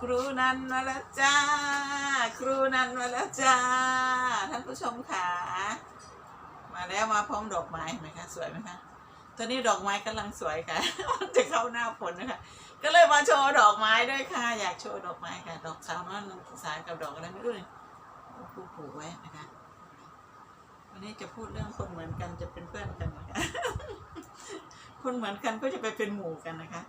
ครูนันมาแล้วจ้า ครูนันมาแล้วจ้า ท่านผู้ชมค่ะมาแล้วมาพร้อมดอกไม้เห็นไหมคะสวยไหมคะตอนนี้ดอกไม้กำลังสวยค่ะจะเข้าหน้าฝนนะคะ ก็เลยมาโชว์ดอกไม้ด้วยค่ะ อยากโชว์ดอกไม้ค่ะ ดอกสาวน้อยนงสายกับดอกอะไรไม่รู้เลยปลูกปลูกไว้นะคะวันนี้จะพูดเรื่องคนเหมือนกันจะเป็นเพื่อนกันนะคะคนเหมือนกันก็จะไปเป็นหมู่กันนะคะ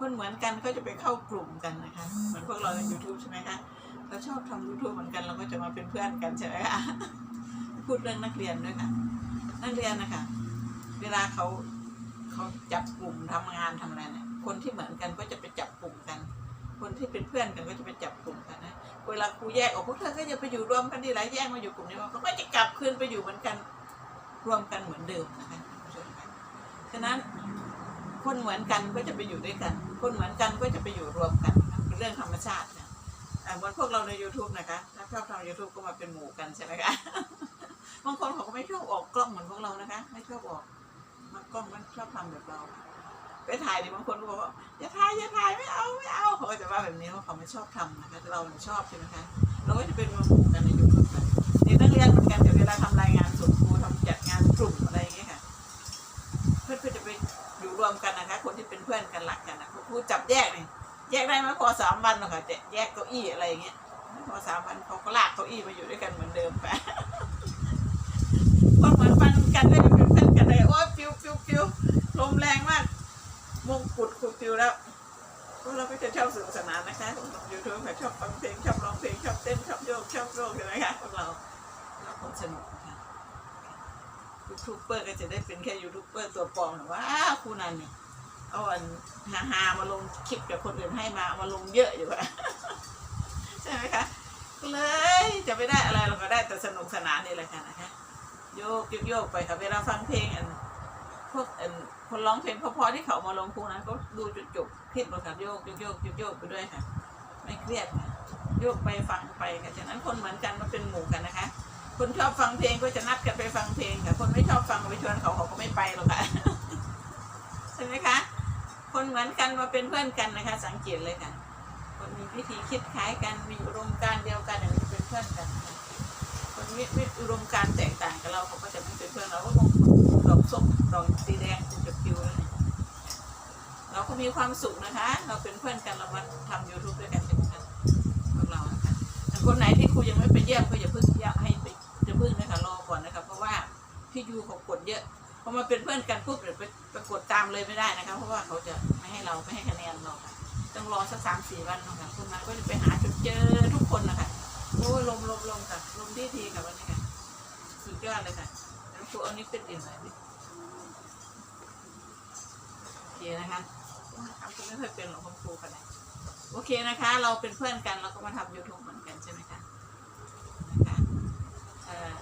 คนเหมือนกันก็จะไปเข้ากลุ่มกันนะคะเหมือนพวกเราใน YouTube ใช่ไหมคะเราชอบทำ YouTube เหมือนกันเราก็จะมาเป็นเพื่อนกันใช่ไหมคะพูดเรื่องนักเรียนด้วยค่ะ นักเรียนนะคะ เวลาเขาเขาจับกลุ่มทำงานทำอะไรเนี่ยคนที่เหมือนกันก็จะไปจับกลุ่มกัน คนที่เป็นเพื่อนกันก็จะไปจับกลุ่มกันนะเวลาครูแยกออกพวกเธอก็อย่าไปอยู่รวมกันดีไรแยกมาอยู่กลุ่มนี้ว่าเขาก็จะกลับคืนไปอยู่เหมือนกันรวมกันเหมือนเดิมนะคะฉะนั้น คนเหมือนกันก็จะไปอยู่ด้วยกัน คนเหมือนกันก็จะไปอยู่รวมกันเป็นเรื่องธรรมชาติค่ะอ่าเหมือนพวกเราใน YouTube นะคะถ้าชอบทำ YouTube ก็มาเป็นหมู่กันใช่ไหมคะบางคนเขาก็ไม่ชอบออกกล้องเหมือนพวกเรานะคะ ไม่ชอบออกมากล้องมันชอบทำแบบเราไปถ่ายดิบางคนก็บอกว่าอย่าถ่ายอย่าถ่ายไม่เอาไม่เอาเขาจะว่าแบบนี้เพราเขาไม่ชอบทำนะคะแต่เราเนี่ยชอบใช่ไหมคะเราก็จะเป็นมาหมู่กันใน YouTube ค่ะเด็กนักเรียนเหมือนกันแต่เวลาทำรายงานส่งครูทำจัดงานกลุ่มอะไรอย่างเงี้ย พื่อนกันรักกันนะครูจับแยกนี่แยกได้ไหมพอสามวันหรอกค่ะจะแยกเก้าอี้อะไรอย่างเงี้ยพอสามวันเขาก็ลากเก้าอี้มาอยู่ด้วยกันเหมือนเดิมไปคนเหมือนฟันกันได้เป็นเพื่อนกันเลยโอ้ยฟิวฟิวฟิวลมแรงมากมงกุฎคูฟิวแล้วพวกเราก็จะชอบสนุกสนานนะคะผมยูทูบค่ะชอบฟังเพลงชอบร้องเพลงชอบเต้นชอบโยกชอบโยกใช่ไหมคะพวกเราเราคนสนุกยูทูบเบอร์ก็จะได้เป็นแค่ยูทูบเบอร์ตัวปลอมหรือว่าครูนันเนี่ย เอาอันฮาฮามาลงคลิปกับคนอื่นให้มามาลงเยอะอยู่อะใช่ไหมคะก็เลยจะไม่ได้อะไรเราก็ได้แต่สนุกสนานนี่แหละค่ะนะคะโยกโยกโยกไปค่ะเวลาฟังเพลงอันพวกอันคนร้องเพลงเพราะๆที่เขามาลงครูนั้นก็ดูจุดจบคลิปเลยค่ะโยกโยกโยกโยกโยกไปด้วยค่ะ ไม่เครียดค่ะโยกไปฟังไปค่ะฉะนั้นคนเหมือนกันมาเป็นหมู่กันนะคะ คนชอบฟังเพลงก็จะนัดกันไปฟังเพลงค่ะคนไม่ชอบฟังไปชวนเขาเขาก็ไม่ไปหรอกค่ะใช่ไหมคะ คนเหมือนกันมาเป็นเพื่อนกันนะคะ สังเกตเลยค่ะ คนมีวิธีคิดคล้ายกันมีอุดมการเดียวกันเนี่ยมันจะเป็นเพื่อนกัน คนมีมีอุดมการแตกต่างกับเราเขาก็จะไม่เป็นเพื่อนเราก็คงดอกส้มดอกสีแดงคงจะปิวแล้วเนี่ยเราก็มีความสุขนะคะ เราเป็นเพื่อนกันเรามาทำยูทูบด้วยกันใช่ไหมคะพวกเรานะคะแต่คนไหนที่ครูยังไม่ไปเยี่ยมก็อย่าเพิ่งอยากให้ไปจะเพิ่งนะคะรอก่อนนะคะเพราะว่าพี่ยูเขากดเยอะ พอมาเป็นเพื่อนกันปุ๊บเดี๋ยวไปไปกดตามเลยไม่ได้นะคะ เพราะว่าเขาจะไม่ให้เราไม่ให้คะแนนเราค่ะต้องรอสักสามสี่วันนะคะคุณมาก็จะไปหาจนเจอทุกคนนะคะโอ้ยลมลมลมค่ะลมที่ทีค่ะวันนี้ค่ะสุดยอดเลยค่ะแล้วครูเอานี้เป็นดินหน่อยดิโอเคนะคะทำคุณไม่เคยเป็นหรอกคุณครูกันเลยโอเคนะคะ เราเป็นเพื่อนกันเราก็มาทำ YouTube เหมือนกันใช่ไหมคะนะคะเอ่อ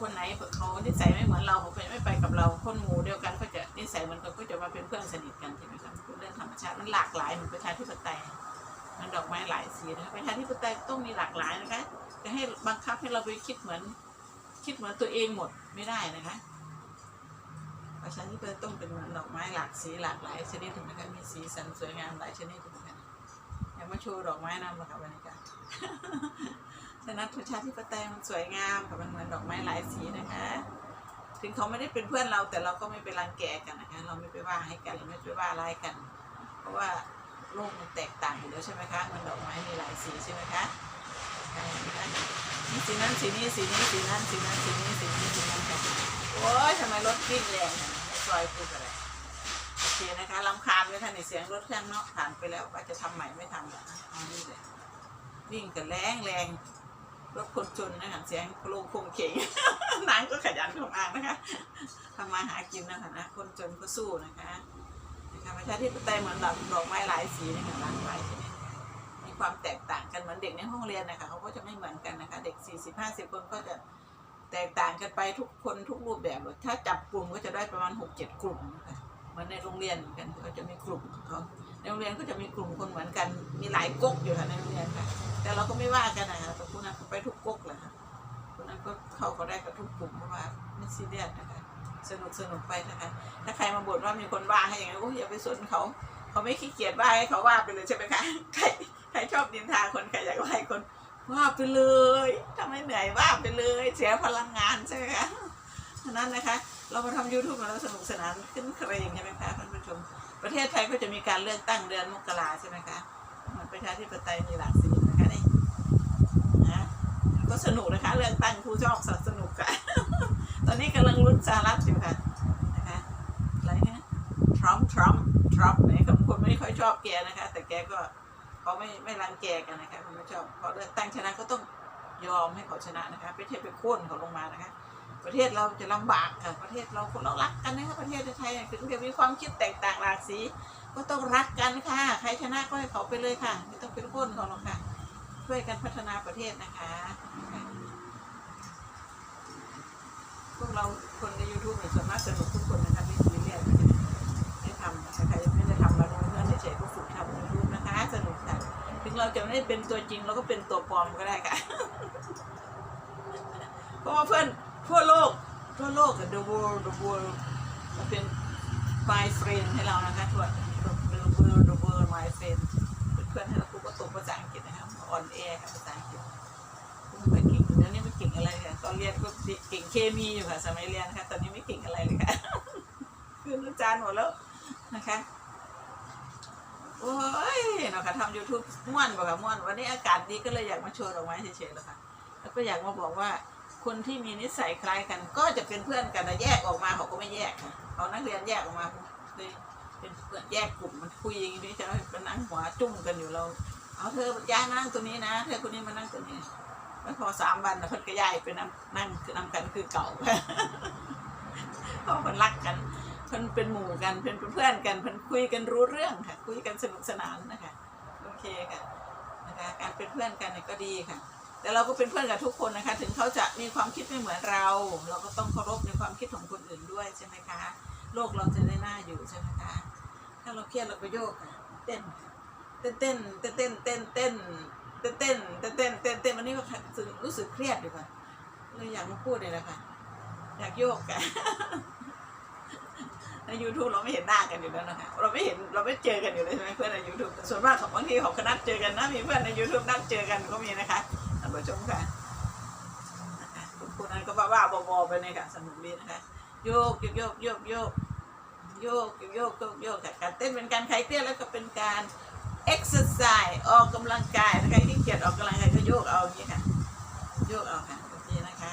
คนไหนเขานิสัยไม่เหมือนเราเขาไปไม่ไปกับเราคนหมู่เดียวกันก็จะนิสัยเหมือนกันก็จะมาเป็นเพื่อนสนิทกันใช่ไหมคะเป็นเรื่องธรรมชาติมันหลากหลายเหมือนประชาธิปไตยมันดอกไม้หลายสีนะคะประชาธิปไตยต้องมีหลากหลายนะคะจะให้บังคับให้เราไปคิดเหมือน คิดเหมือนตัวเองหมดไม่ได้นะคะประชาธิปไตยต้องเป็นเหมือนดอกไม้หลากสีหลากหลายชนิดถูกไหมคะมีสีสันสวยงามหลายชนิดถูกไหมคะอยากมาโชว์ดอกไม้นำมาค่ะวันนี้ค่ะ ฉะนั้นประชาธิปไตยมันสวยงามค่ะมันเหมือนดอกไม้หลายสีนะคะ ถึงเขาไม่ได้เป็นเพื่อนเราแต่เราก็ไม่ไปรังแกกันนะคะ เราไม่ไปว่าให้กันเราไม่ไปว่าร้ายกัน เพราะว่าโลกมันแตกต่างอยู่แล้วใช่ไหมคะมันดอกไม้มีหลายสีใช่ไหมคะสีนั้นสีนี้สีนี้สีนั้นสีนั้นสีนี้สีนี้สีนั้นค่ะโอ้ยทำไมรถวิ่งแรงซอยพูดอะไรโอเคนะคะลำคาญเลยท่านในเสียงรถเครื่องเนาะผ่านไปแล้วว่าจะทำใหม่ไม่ทำละเอานี่เลยวิ่งกันแรงแรง รถคนจนนะคะเสียงโครงคงเข่งนางก็ขยันของอ่างนะคะทำมาหากินนะคะนะคนจนก็สู้นะคะนะคะประชาธิปไตยเหมือนแบบดอกไม้หลายสีนะคะหลากหลายชนิดมีความแตกต่างกันเหมือนเด็กในห้องเรียนนะคะเขาก็จะไม่เหมือนกันนะคะ เด็กสี่สิบห้าสิบคนก็จะแตกต่างกันไปทุกคนทุกรูปแบบเลยถ้าจับกลุ่มก็จะได้ประมาณหกเจ็ดกลุ่มนะคะเหมือนในโรงเรียนเหมือนกันเขาจะมีกลุ่มของเขาในโรงเรียนก็จะมีกลุ่มคนเหมือนกันมีหลายก๊กอยู่ค่ะในโรงเรียนค่ะ แต่เราก็ไม่ว่ากันนะคะแต่คุณนั้นไปทุกก๊กแหละค่ะคุณนั้นก็เข้าก็ได้กับทุกกลุ่มเพราะว่าไม่ซีเรียสนะคะสนุกสนุกไปนะคะ ถ้าใครมาบ่นว่ามีคนว่าให้อย่างนี้โอ้ยอย่าไปสนเขาเขาไม่ขี้เกียจว่าให้เขาว่าไปเลยใช่ไหมคะใครใครชอบนินทาคนใครอยากว่าให้คนว่าไปเลยถ้าไม่เหนื่อยว่าไปเลยเสียพลังงานใช่ไหมคะฉะนั้นนะคะ เรามาทำ YouTube มาแล้วสนุกสนานขึ้นเครงใช่ไหมคะท่านผู้ชม ประเทศไทยก็จะมีการเลือกตั้งเดือนมกราใช่ไหมคะเหมือนประชาธิปไตยมีหลากสีนะ ก็สนุกนะคะเลือกตั้งผู้ชอบสสนุกค่ะ ตอนนี้กำลังลุ้นสหรัฐอยู่ค่ะนะคะอะไรนะทรัมป์ทรัมป์ทรัมป์เนี่ยคนไม่ค่อยชอบแกนะคะ แต่แกก็เขาไม่ไม่รังแกกันนะคะคนไม่ชอบพอเลือกตั้งชนะก็ต้องยอมให้เขาชนะนะคะไม่ใช่ไปโค่นเขาลงมานะคะ ประเทศเราจะลำบากค่ะประเทศเราคนเรารักกันนะคะประเทศไทยถึงจะมีความคิดแตกต่างหลากสีก็ต้องรักกันค่ะ ใครชนะก็ให้เขาไปเลยค่ะ ไม่ต้องเป็นคนเขาหรอกค่ะ ช่วยกันพัฒนาประเทศนะคะ พวกเราคนใน YouTube เนี่ยส่วนมากสนุกทุกคนนะคะที่ซีเรียสได้ทำนะคะใครยังไม่ได้ทำมาดูเพื่อนเฉยๆก็ฝึกทำ YouTube นะคะ สนุกค่ะถึงเราจะไม่ได้เป็นตัวจริงเราก็เป็นตัวปลอมก็ได้ค่ะ เพราะว่าเพื่อนทั่วโลกทั่วโลกกับ the world the world มันเป็น my friend ให้เรานะคะทั่ว the world the world my friend เพื่อนๆให้เราครูก็ตกภาษาอังกฤษนะคะอ่อนแอค่ะภาษาอังกฤษ อนเรียนก็เก่งเคมีอยู่ค่ะ สมัยเรียนค่ะ ตอนนี้ไม่เก่งอะไรเลยค่ะคืออาจารย์หมดแล้วนะคะโอ้ยเนาะค่ะทำ YouTube ม่วนบ่ค่ะม่วน วันนี้อากาศดีก็เลยอยากมาโชว์ดอกไม้เฉยๆแล้วค่ะ แล้วก็อยากมาบอกว่า คนที่มีนิสัยคล้ายกัน ก็จะเป็นเพื่อนกันนะแยกออกมาเขาก็ไม่แยกค่ะเขานักเรียนแยกออกมาเลยเป็นเพื่อนแยกกลุ่มมันคุยอย่างนี้จะไหมเป็นั่งหัวจุ่มกันอยู่เรา เอาเธอย้ายมานั่งตัวนี้นะ เธอคนนี้มานั่งตัวนี้ แล้วพอสามวันเพิ่นก็ย้ายไปนั่งนั่งคือนั่งกันคือเก่าเพราะมันรักกันเพิ่นเป็นหมู่กันเป็นเพื่อนกันเพิ่นคุยกันรู้เรื่องค่ะ คุยกันสนุกสนานนะคะโอเคค่ะนะคะการเป็นเพื่อนกันเนี่ยก็ดีค่ะ แต่เราก็เป็นเพื่อนกับทุกคนนะคะ ถึงเขาจะมีความคิดไม่เหมือนเรา เราก็ต้องเคารพในความคิดของคนอื่นด้วยใช่ไหมคะโลกเราจะได้น่าอยู่ใช่ไหมคะถ้าเราเครียดเราก็โยกค่ะเต้นเต้นเต้นเต้นเต้นเต้น เต้นเต้นเต้นเต้นเต้นเต้นวันนี้ก็รู้สึกเครียดอยู่ค่ะเลยอยากมาพูดเลยนะคะอยากโยกกันในยูทูบเราไม่เห็นหน้ากันอยู่แล้วนะคะเราไม่เห็นเราไม่เจอกันอยู่เลยใช่ไหมเพื่อนในยูทูบส่วนมากของบางทีขาก็นัดเจอกันนะมีเพื่อนในยูทูบนัดเจอกันก็มีนะคะท่านผู้ชมค่ะนะคะคุณคนนั้นก็บ้าบ้าๆบอไปเลยค่ะสนุกดีนะคะโยกโยกโยกโยกโยกโยกโยกโยกโยกการเต้นเป็นการคลายเครียดแล้วก็เป็นการ exercise ออกกำลังกายนะคะที่เกียจออกกำลังกายก็โยกเอาอย่างนี้ค่ะโยกเอาค่ะโอเคนะคะ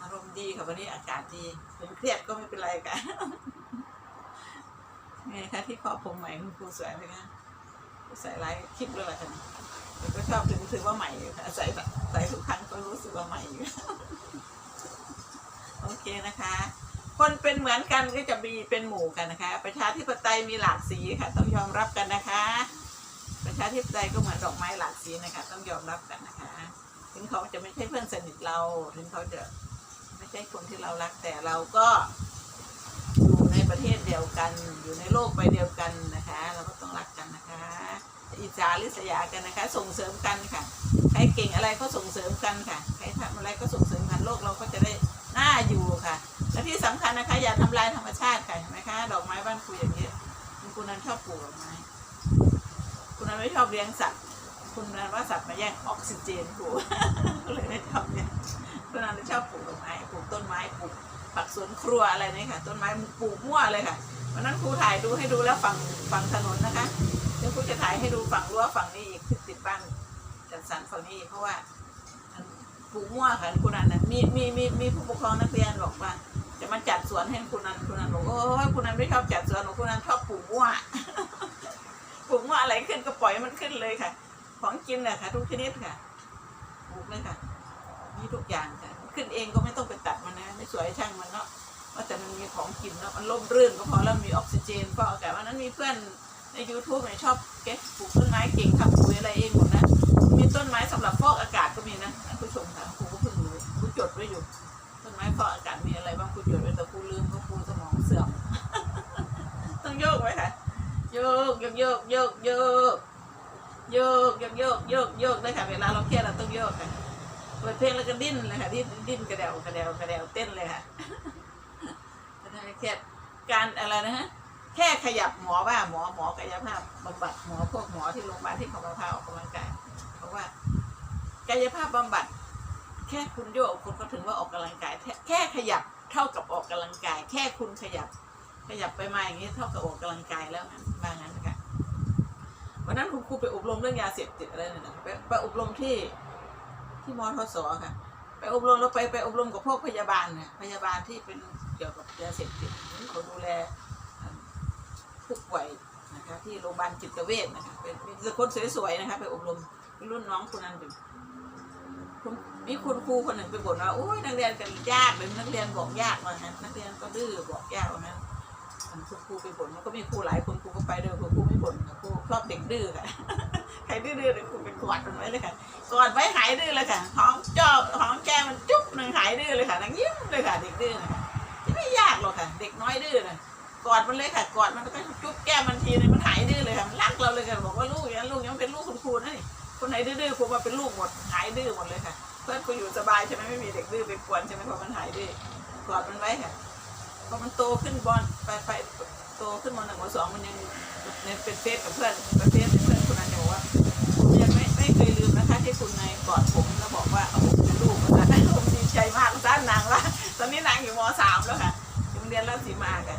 อารมณ์ดีค่ะวันนี้อากาศดีถึงเครียดก็ไม่เป็นไรค่ะไงคะที่คอผมใหม่คุณครูสวยไหมคะใส่ลายคลิปเลยละค่ะแต่ก็ชอบถึงถือว่าใหม่อยู่ค่ะใส่ใส่ทุกครั้งก็รู้สึกว่าใหม่อยู่โอเคนะคะ คนเป็นเหมือนกันก็จะมีเป็นหมู่กันนะคะ ประชาธิปไตยมีหลากสีค่ะ ต้องยอมรับกันนะคะ ประชาธิปไตยก็เหมือนดอกไม้หลากสีนะคะ ต้องยอมรับกันนะคะ ถึงเขาจะไม่ใช่เพื่อนสนิทเรา ถึงเขาจะไม่ใช่คนที่เรารักแต่เราก็อยู่ในประเทศเดียวกัน อยู่ในโลกใบเดียวกันนะคะ เราก็ต้องรักกันนะคะ อิจฉาริษยากันนะคะ ส่งเสริมกันค่ะ ใครเก่งอะไรก็ส่งเสริมกันค่ะ ใครทำอะไรก็ส่งเสริมกันโลกเราก็จะได้น่าอยู่ค่ะ และที่สำคัญนะคะ อย่าทำลายธรรมชาติค่ะเห็นไหมคะดอกไม้บ้านครูอย่างนี้ยคุณครูนันชอบปลูกดอกไม้คุณนันไม่ชอบเลี้ยงสัตว์ คุณนันว่าสัตว์มาแย่งออกซิเจนครูก็เลยไม่ชอบเนี่ยคุณนันชอบปลูกดอกไม้ปลูกต้นไม้ปลูกผักสวนครัวอะไรนี่ค่ะ ต้นไม้ปลูกมั่วเลยค่ะวันนั้นครูถ่ายดูให้ดูแล้วฝั่งฝั่งถนนนะคะเดี๋ยวครูจะถ่ายให้ดูฝั่งรั้วฝั่งนี้อีกที่ติดบ้านจัดสรรฝั่งนี้เพราะว่าปลูกมั่วค่ะคุณนันนะมีมีมีมีผู้ปกครองนักเรียนบอกว่า จะมาจัดสวนให้คุณนันคุณนันบอกโอ้ยคุณนันไม่ชอบจัดสวนหรอกคุณนันชอบปลูกมั่วปลูกมั่วอะไรขึ้นก็ปล่อยมันขึ้นเลยค่ะ ของกินน่ะค่ะทุกชนิดค่ะปลูกเลยค่ะมีทุกอย่างค่ะ ขึ้นเองก็ไม่ต้องไปตัดมันนะ ไม่สวยช่างมันเนาะว่าแต่มันมีของกินเนาะมันร่มรื่นก็พอแล้วมีออกซิเจนฟอกอากาศวันนั้นมีเพื่อนใน YouTube เนี่ยชอบเก็บปลูกต้นไม้เก่งทำปุ๋ยอะไรเองหมดนะมีต้นไม้สำหรับฟอกอากาศก็มีนะท่านผู้ชมค่ะครูก็เพิ่งรู้ครูจดไว้อยู่ ต้นไม้ฟอกอากาศมีอะไรบ้างครูจดไว้แต่ครูลืมเพราะครูสมองเสื่อม ต้องโยกไว้ค่ะโยกโยกโยกโยกโยกโยกโยกโยกโยกโยกเลยค่ะเวลาเราเครียดเราต้องโยกค่ะเปิดเพลงแล้วก็ดิ้นเลยค่ะดิ้นดิ้นกระเดวกระเดวกระเดวเต้นเลยค่ะเครียดการอะไรนะฮะแค่ขยับหมอว่าหมอหมอกายภาพบำบัดหมอพวกหมอที่โรงพยาบาลที่เขามาพาออกกำลังกายเพราะว่ากายภาพบำบัด แค่คุณโยกคุณก็ถึงว่าออกกำลังกายแค่แค่ขยับเท่ากับออกกำลังกาย แค่คุณขยับ ขยับไปมาอย่างนี้เท่ากับออกกำลังกายแล้วนะว่างั้นนะคะวันนั้นคุณครูไปอบรมเรื่องยาเสพติดอะไรเนี่ยนะไปไปอบรมที่ที่มอทศค่ะ ไปอบรมแล้วไปไปอบรมกับพวกพยาบาลเนี่ยพยาบาลที่เป็นเกี่ยวกับยาเสพติดเขาดูแลผู้ป่วยนะคะที่โรงพยาบาลจิตเวชนะคะเป็นคนสวยๆนะคะไปอบรมรุ่นน้องคนนั้นอยู่ มีคุณครูคนหนึ่งไปบ่นว่าโอ้ยนักเรียนกันยากเลยนักเรียนบอกยากว่างั้นนักเรียนก็ดื้อบอกยากว่างั้นคุณครูไปบ่นมันก็มีครูหลายคนครูก็ไปด้วยครูครูไม่บ่นค่ะครูชอบเด็กดื้อค่ะใครดื้อๆเลยครูเป็นกอดมันไว้เลยค่ะกอดไว้หายดื้อเลยค่ะหอมจอบหอมแก้มันจุ๊บหนึ่งหายดื้อเลยค่ะนางยิ้มเลยค่ะ เด็กดื้อนะคะไม่ยากหรอกค่ะ เด็กน้อยดื้อนะกอดมันเลยค่ะกอดมันก็จุ๊บแก้มมันทีนึงมันหายดื้อเลยค่ะรักเราเลยค่ะบอกว่าลูกอย่างนั้ลูกอย่างเป็นลูกคุณครูนะนี่คนไหนดื้อๆครูมาเป็นลูกหมดหายดื้อหมดเลยค่ะ พื่อนครูอยู่สบายใช่ไหมไม่มีเด็กดื้อไปกวนใช่ไหมเพราะมันหายดื้อกอดมันไว้ค่ะพอมันโตขึ้นบอลไปไปโตขึ้นมหนึ่งมสองมันยังเนี่ยเป็นเฟซกับเพื่อนเป็นเฟซเป็นเพื่อนคนนั้นจะบอกว่าผมยังไม่ไม่เคยลืมนะคะที่คุณนายกอดผมแล้วบอกว่าเอาผมเป็นลูกนะผมดีใจมากจ้านนางว่าตอนนี้นางอยู่มสามแล้วค่ะโรงเรียนราชสีมากัน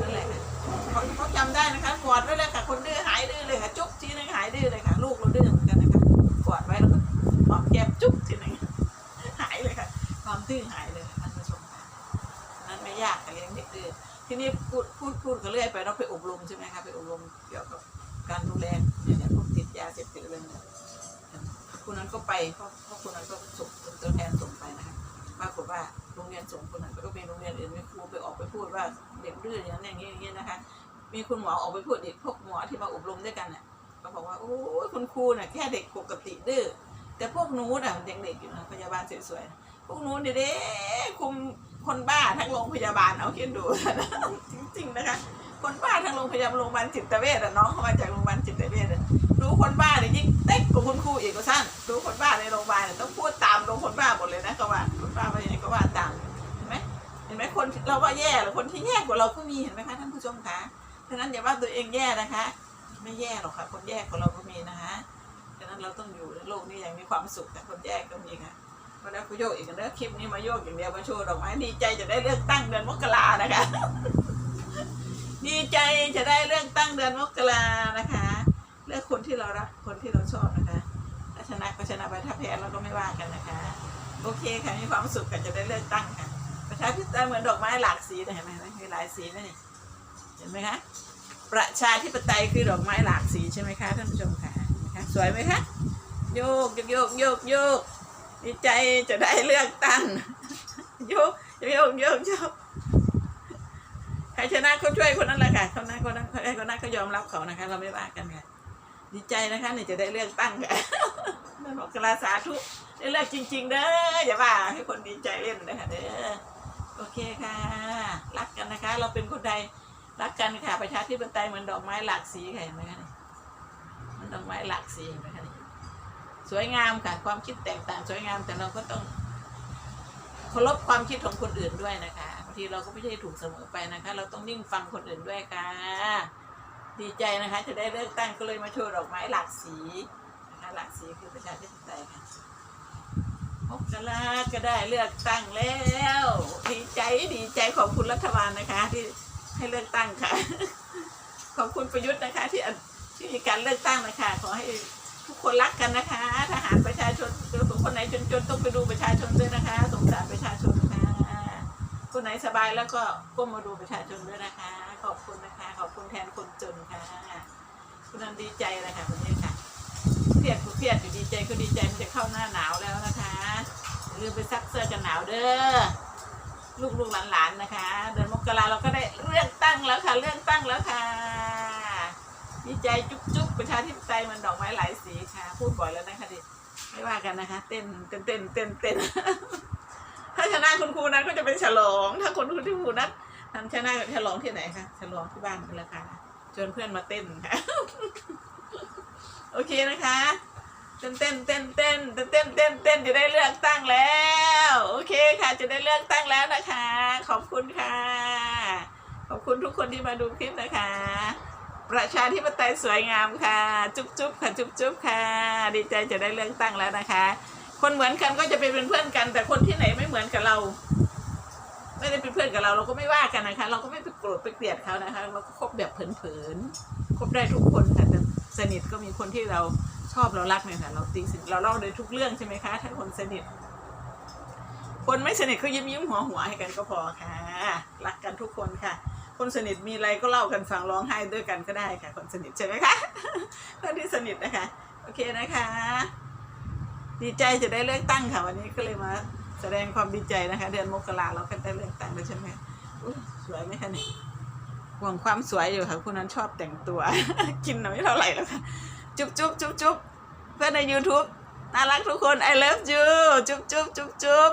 นั่นแหละค่ะเขาเขาจำได้นะคะกอดไว้เลยค่ะคนดื้อหายดื้อ กันเรื่อยไปเราไปอบรมใช่ไหมคะไปอบรมเกี่ยวกับการดูแลเนี่ยพวกติดยาเสพติดอะไรเนี่ยคุณนั้นก็ไปเพราะเพราะคุณนั้นก็ส่งตัวแทนส่งไปนะคะปรากฏว่าโรงเรียนส่งคนนั้นก็มีโรงเรียนอื่นมีครูไปออกไปพูดว่าเด็กดื้ออย่างนั้นอย่างนี้อย่างนี้นะคะ มีคุณหมอออกไปพูดอีกพวกหมอที่มาอบรมด้วยกันเนี่ยก็บอกว่าโอ้ยคุณครูน่ะแค่เด็กปกติดื้อแต่พวกนู้น่ะยังเด็กอยู่นะพยาบาลสวยๆพวกนูเนี่ยเด้คุม คนบ้าทั้งโรงพยาบาลเอาคิดดูจริงๆนะคะ คนบ้าทางโรงพยาบาลโรงพยาบาลจิตเวชอะน้องเขามาจากโรงพยาบาลจิตเวชอะรู้คนบ้าเนี่ยยิ่งเต็กกว่าคุณครูอีกก็สั้นรู้คนบ้าในโรงพยาบาลเนี่ยต้องพูดตามโรงคนบ้าหมดเลยนะเขาว่าคนบ้าไปยังไงก็ว่าตามเห็นไหมเห็นไหมคนเราว่าแย่หรือคนที่แย่กว่าเราก็มีเห็นไหมคะท่านผู้ชมคะฉะนั้นอย่าว่าตัวเองแย่นะคะ ไม่แย่หรอกค่ะ คนแย่กว่าเราก็มีนะคะฉะนั้นเราต้องอยู่ในโลกนี้อย่างมีความสุขแต่คนแย่ก็มีค่ะ วันนี้กูโยกอีกแล้วคลิปนี้มาโยกอย่างเดียวมาโชว์ดอกไม้ดีใจจะได้เลือกตั้งเดือนมกรานะคะ ดีใจจะได้เลือกตั้งเดือนมกรานะคะ เลือกคนที่เรารักคนที่เราชอบนะคะถ้าชนะก็ชนะไปถ้าแพ้เราก็ไม่ว่ากันนะคะ โอเคค่ะมีความสุขกันจะได้เลือกตั้งค่ะประชาธิปไตยเหมือนดอกไม้หลากสีนะเห็นไหมมีหลายสีนะนี่เห็นไหมคะประชาธิปไตยคือดอกไม้หลากสีใช่ไหมคะท่านผู้ชมค่ะเห็นไหมคะสวยไหมคะโยกโยกโยกโยกโยก ดีใจจะได้เลือกตั้งโยกโยกโยกโยกใครชนะก็ช่วยคนนั้นแหละค่ะคนนั้นคนนั้นคนนั้นก็ยอมรับเขานะคะ เราไม่ว่ากันค่ะดีใจนะคะเนี่ยจะได้เลือกตั้งค่ะนั่นบอกกลาสาธุได้เลือกจริง ๆ เด้ออย่าว่าให้คนดีใจเล่นนะคะเด้อโอเคค่ะ รักกันนะคะ เราเป็นคนใดรักกันค่ะประชาธิปไตยเหมือนดอกไม้หลากสีค่ะเห็นไหมคะมันดอกไม้หลากสีเห็นไหม วยงามค่ะ ความคิดแตกต่างสวยงาม แต่เราก็ต้องเคารพความคิดของคนอื่นด้วยนะคะบางทีเราก็ไม่ใช่ถูกเสมอไปนะคะ เราต้องนิ่งฟังคนอื่นด้วยค่ะ ดีใจนะคะ จะได้เลือกตั้งก็เลยมาโชว์ดอกไม้หลากสีนะคะหลากสีคือประชาธิปไตยค่ะมกราก็ได้เลือกตั้งแล้วดีใจดีใจขอบคุณรัฐบาลนะคะ ที่ให้เลือกตั้งค่ะ ขอบคุณประยุทธ์นะคะ ที่ที่มีการเลือกตั้งนะคะขอให้ ทุกคนรักกันนะคะ ทหารประชาชนหรือคนไหนจนๆต้องไปดูประชาชนด้วยนะคะ สงสารประชาชนค่ะคนไหนสบายแล้วก็ก้มมาดูประชาชนด้วยนะคะ ขอบคุณนะคะ ขอบคุณแทนคนจนค่ะคุณนันดีใจเลยค่ะคนนี้ค่ะเครียดก็เครียดอยู่ดีใจก็ดีใจมันจะเข้าหน้าหนาวแล้วนะคะลืมไปซักเสื้อกันหนาวเด้อลูกๆหลานๆนะคะ เดือนมกราเราก็ได้เลือกตั้งแล้วค่ะเลือกตั้งแล้วค่ะ ดีใจจุ๊บจุ๊บประชาธิปไตยมันดอกไม้หลายสีค่ะ พูดบ่อยแล้วนะคะดิไม่ว่ากันนะคะ เต้นเต้นเต้นเต้นเต้นถ้าชนะคุณครูนั้นก็จะเป็นฉลอง ถ้าคนคุณครูนั้นทำชนะฉลองที่ไหนคะฉลองที่บ้านกันละค่ะชวนเพื่อนมาเต้นค่ะโอเคนะคะเต้นเต้นเต้นเต้นเต้นเต้นเต้นจะได้เลือกตั้งแล้ว โอเคค่ะ จะได้เลือกตั้งแล้วนะคะ ขอบคุณค่ะ ขอบคุณทุกคนที่มาดูคลิปนะคะ ประชาธิปไตยสวยงามค่ะ จุ๊บจุ๊บค่ะจุ๊บจุ๊บค่ะ ดีใจจะได้เลือกตั้งแล้วนะคะ คนเหมือนกันก็จะไปเป็นเพื่อนกัน แต่คนที่ไหนไม่เหมือนกับเรา ไม่ได้เป็นเพื่อนกับเราเราก็ไม่ว่ากันนะคะ เราก็ไม่ไปโกรธไปเกลียดเขานะคะ เราก็คบแบบเผินๆคบได้ทุกคนค่ะแต่สนิทก็มีคนที่เราชอบเรารักเนี่ยค่ะเราตีสิเราเล่าในทุกเรื่องใช่ไหมคะ ถ้าคนสนิทคนไม่สนิทเขายิ้มยิ้มหัวหัวให้กันก็พอค่ะ รักกันทุกคนค่ะ คนสนิทมีอะไรก็เล่ากันฟังร้องไห้ด้วยกันก็ได้ค่ะ คนสนิทใช่ไหมคะเพื่อนที่สนิทนะคะ โอเคนะคะ ดีใจจะได้เลือกตั้งค่ะ วันนี้ก็เลยมาแสดงความดีใจนะคะ เดือนมกราเราก็ได้เลือกตั้งแล้วใช่ไหมสวยไหมคะเนี่ยห่วงความสวยอยู่ค่ะคุณนั้นชอบแต่งตัว กินน่ะไม่เท่าไหร่แล้วค่ะ จุ๊บจุ๊บจุ๊บจุ๊บเพื่อนใน YouTube น่ารักทุกคน I love you จุ๊บจุ๊บจุ๊บจุ๊บ